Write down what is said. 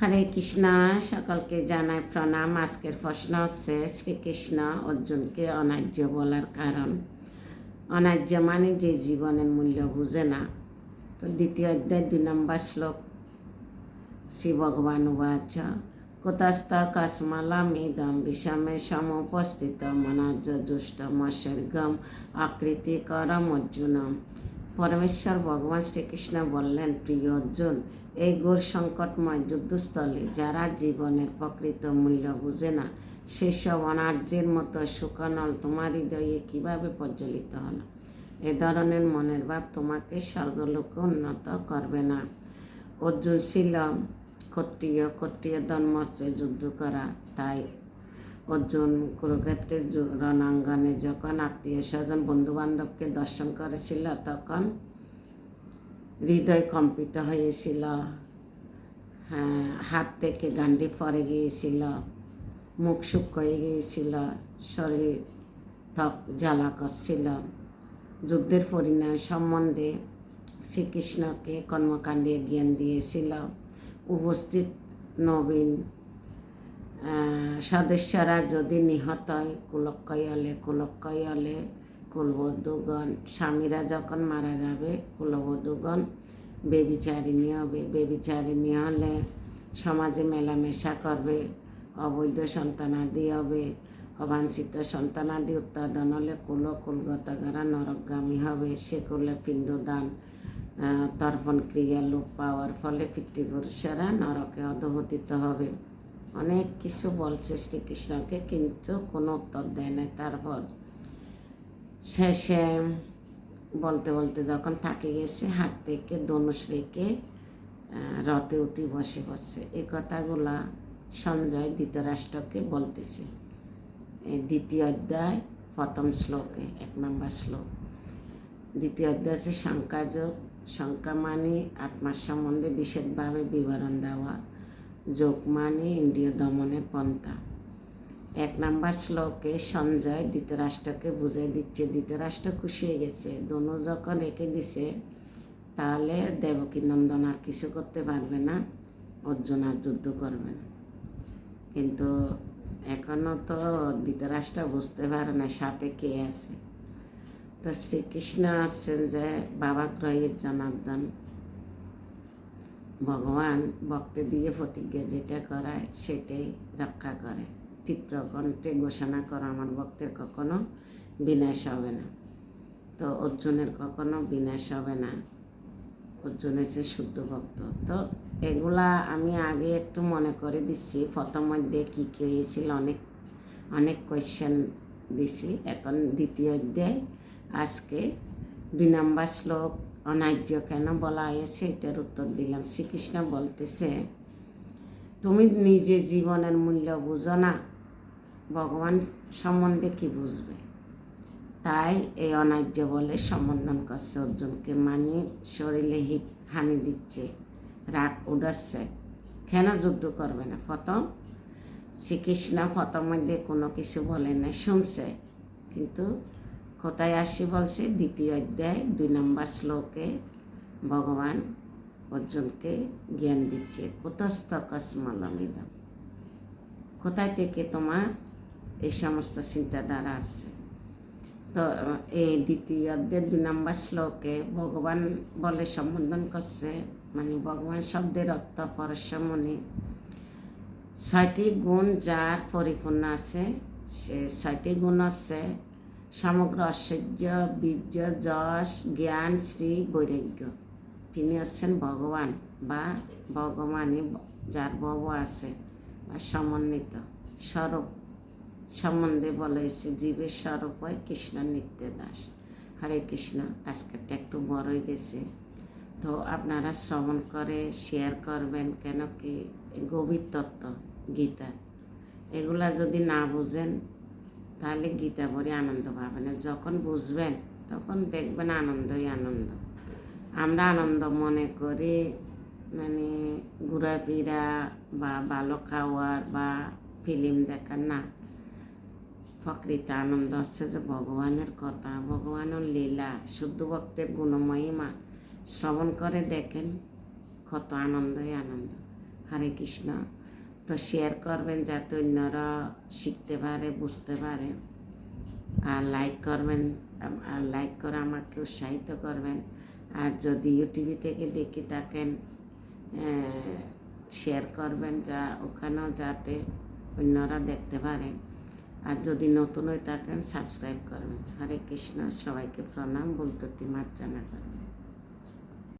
হরে কৃষ্ণ, সকলকে জানায় প্রণাম। আজকের প্রশ্ন হচ্ছে, শ্রীকৃষ্ণ অর্জুনকে অনার্য বলার কারণ। অনার্য মানে যে জীবনের মূল্য বুঝে না। তো দ্বিতীয় অধ্যায়, দুই নম্বর শ্লোক। শ্রী ভগবান উবাচ, কুতস্থ কস্মলমিদম বিষমে সম উপস্থিত সমুপস্থিত মনাজ দুষ্টমস্বর্গম আকৃতিকরম অর্জুনম। পরমেশ্বর ভগবান শ্রীকৃষ্ণ বললেন, প্রিয় অর্জুন এই ঘোর সংকটময় যুদ্ধস্থলে যারা জীবনের প্রকৃত মূল্য বুঝে না, সেসব অনার্যের মতো সুকনল তোমার হৃদয়ে কীভাবে প্রজ্বলিত হলো? এ ধরনের মনের ভাব তোমাকে স্বর্গলোকে উন্নত করবে না। অর্জুন ছিল ক্ষত্রিয় ক্ষত্রিয় ধর্মস্যে যুদ্ধ করা, তাই অর্জুন কুরুক্ষেত্রের রণাঙ্গনে যখন আত্মীয় স্বজন বন্ধু বান্ধবকে দর্শন করেছিল, তখন হৃদয় কম্পিত হয়েছিল। হ্যাঁ হাত থেকে গান্ডি পরে গিয়েছিল, মুখ শুক হয়ে গিয়েছিল, শরীর ত্বক জ্বালা করছিল। যুদ্ধের পরিণাম সম্বন্ধে শ্রীকৃষ্ণকে কর্মকাণ্ডে জ্ঞান দিয়েছিল। উপস্থিত নবীন সদস্যরা যদি নিহত হয় কুলক্ষয় হলে কুলক্ষয় হলে কুলবধূগণ, স্বামীরা যখন মারা যাবে, কুলবধূগণ বেবিচারিণী হবে। বেবিচারিণী হলে সমাজে মেলামেশা করবে, অবৈধ সন্তানাদি হবে, অবাঞ্ছিত সন্তানাদি উৎপাদন হলে কুল কুলগতগারা নরকগামী হবে। সে কুলে পিণ্ডদান তর্পণ ক্রিয়া লোপ পাওয়ার ফলে পিতৃপুরুষেরা নরকে অধপতিত হবে। অনেক কিছু বলছে শ্রীকৃষ্ণকে, কিন্তু কোনো উত্তর দেয় না তারপর। শেষে বলতে বলতে যখন থাকে গেছে, হাত থেকে ধনুষ রেখে রথে উঠি বসে বসে। এই কথাগুলা সঞ্জয় ধৃতরাষ্ট্রকে বলতেছে। দ্বিতীয় অধ্যায়, প্রথম শ্লোকে, এক নম্বর শ্লোক। দ্বিতীয় অধ্যায় আছে শঙ্কাযোগ। শঙ্কা মানে আত্মার সম্বন্ধে বিশেষভাবে বিবরণ দেওয়া। যোগ মানে ইন্দ্রিয় দমনের পন্থা। এক নাম্বার শ্লোকে সঞ্জয় ধৃতরাষ্ট্রকে বুঝিয়ে দিচ্ছে, ধৃতরাষ্ট্র খুশি হয়ে গেছে। দনু যখন রেখে দিছে, তাহলে দেবকী নন্দন আর কিছু করতে পারবে না, অর্জুন আর যুদ্ধ করবে না। কিন্তু এখনও তো ধৃতরাষ্ট্র বুঝতে পারে না সাথে কে আছে। তো শ্রীকৃষ্ণ আসছেন যে বাবা গ্রহের জনার্দন। ভগবান ভক্তি দিয়ে প্রতিজ্ঞা যেটা করায়, সেটাই রক্ষা করে। তীব্র কণ্ঠে ঘোষণা করা, আমার ভক্তের কখনো বিনাশ হবে না। তো অর্জুনের কখনো বিনাশ হবে না। অর্জুন হচ্ছে শুদ্ধ ভক্ত। তো এগুলা আমি আগে একটু মনে করে দিচ্ছি। প্রথম অধ্যায়ে কী কী হয়েছিল, অনেক অনেক কোয়েশ্চেন দিছি। এখন দ্বিতীয় অধ্যায়, আজকে দুই নম্বর শ্লোক, অনার্য কেন বলা হয়েছে, এটার উত্তর দিলাম। শ্রীকৃষ্ণ বলতেছে, তুমি নিজে জীবনের মূল্য বুঝো না ভগবান সম্বন্ধে কি বুঝবে? তাই এই অনার্য বলে সম্বোধন করছে অর্জুনকে। মানে শরীরে হিত হানি দিচ্ছে, রাগ উড়াচ্ছে। কেন যুদ্ধ করবে না? প্রথম, শ্রীকৃষ্ণ প্রথম মধ্যে কোনো কিছু বলে না শুনছে। কিন্তু কোথায় আসি বলছে? দ্বিতীয় অধ্যায়, দুই নম্বর শ্লোকে ভগবান অর্জুনকে জ্ঞান দিচ্ছে, কুতস্থ কসমলমিদম। কোথায় থেকে তোমার এই সমস্ত চিন্তাধারা আসছে তো এই দ্বিতীয় অধ্যায়ের দুই নম্বর শ্লোকে ভগবান বলে সম্বোধন করছে মানে ভগবান শব্দের অর্থ পরশমণি ছয়টি গুণ যার পরিপূর্ণ আছে সে ছয়টি গুণ হচ্ছে সমগ্র ঐশ্বর্য বীর্য যশ জ্ঞান শ্রী বৈরাগ্য তিনি হচ্ছেন ভগবান বা ভগবানই যার ভব আছে বা সমন্বিত স্বরূপ সম্বন্ধে বলা হয়েছে, জীবের স্বরূপ হয় কৃষ্ণ নিত্য দাস। হরে কৃষ্ণ আজকেরটা একটু বড় হয়ে গেছে। তো আপনারা শ্রবণ করে শেয়ার করবেন কেন কি গভীর তত্ত্ব, গীতা। এগুলা যদি না বুঝেন, তাহলে গীতা পড়ে আনন্দ পাবেন। যখন বুঝবেন, তখন দেখবেন আনন্দই আনন্দ। আমরা আনন্দ মনে করি মানে ঘোরাফেরা বা ভালো খাওয়ার বা ফিল্ম দেখার, না। প্রকৃত আনন্দ হচ্ছে যে ভগবানের কথা ভগবানের লীলা, শুদ্ধ ভক্তের গুণমহিমা। শ্রবণ করে দেখেন কত আনন্দই আনন্দ। হরে কৃষ্ণ। তো শেয়ার করবেন যাতে অন্যরা শিখতে পারে, বুঝতে পারে। আর লাইক করবেন, আর লাইক করে আমাকে উৎসাহিত করবেন। আর যদি ইউটিউবে থেকে দেখে থাকেন শেয়ার করবেন যা ওখানেও যাতে অন্যরা দেখতে পারে। আর যদি নতুন হয়ে থাকেন সাবস্ক্রাইব করবেন হরে কৃষ্ণ সবাইকে প্রণাম বলতে মার্জনা করবেন